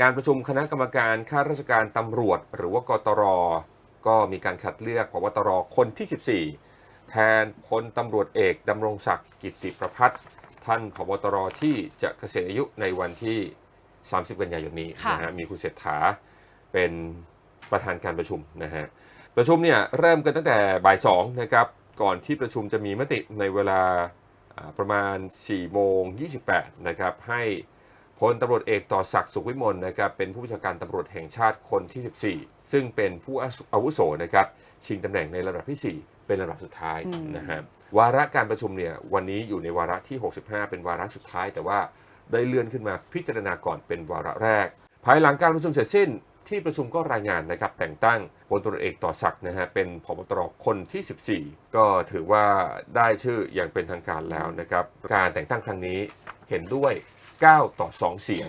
การประชุมคณะกรรมการข้าราชการตำรวจ หรือว่ากตร ก็มีการคัดเลือกพบตรคนที่ 14 แทนพลตำรวจเอกดำรงศักดิ์กิติประพัฒน์ท่านพบตรที่จะเกษียณอายุในวันที่ 30 กันยายนนี้ค่ะนะฮะมีคุณเศรษฐาเป็นประธานการประชุมนะฮะประชุมเนี่ยเริ่มกันตั้งแต่บ่าย2นะครับก่อนที่ประชุมจะมีมติในเวลาอ่าประมาณ4โมง28นะครับให้ พลตำรวจเอกต่อศักดิ์สุขวิมลนะครับเป็นผู้บัญชาการตำรวจแห่งชาติคนที่ 14 ซึ่งเป็นผู้อาวุโสนะครับชิงตำแหน่งในระดับที่ 4 เป็นระดับสุดท้ายอืมนะฮะวาระการประชุมเนี่ยวันนี้อยู่ในวาระที่ 65 เป็นวาระสุดท้าย แต่ว่าได้เลื่อนขึ้นมาพิจารณาก่อนเป็นวาระแรก ภายหลังการประชุมเสร็จสิ้นที่ประชุมก็รายงานนะครับแต่งตั้งพลตำรวจเอกต่อศักดิ์นะฮะเป็นผบตรคนที่ 14 ก็ถือว่าได้ชื่ออย่างเป็นทางการแล้วนะครับการแต่งตั้งครั้งนี้เห็นด้วย 9 ต่อ 2 เสียง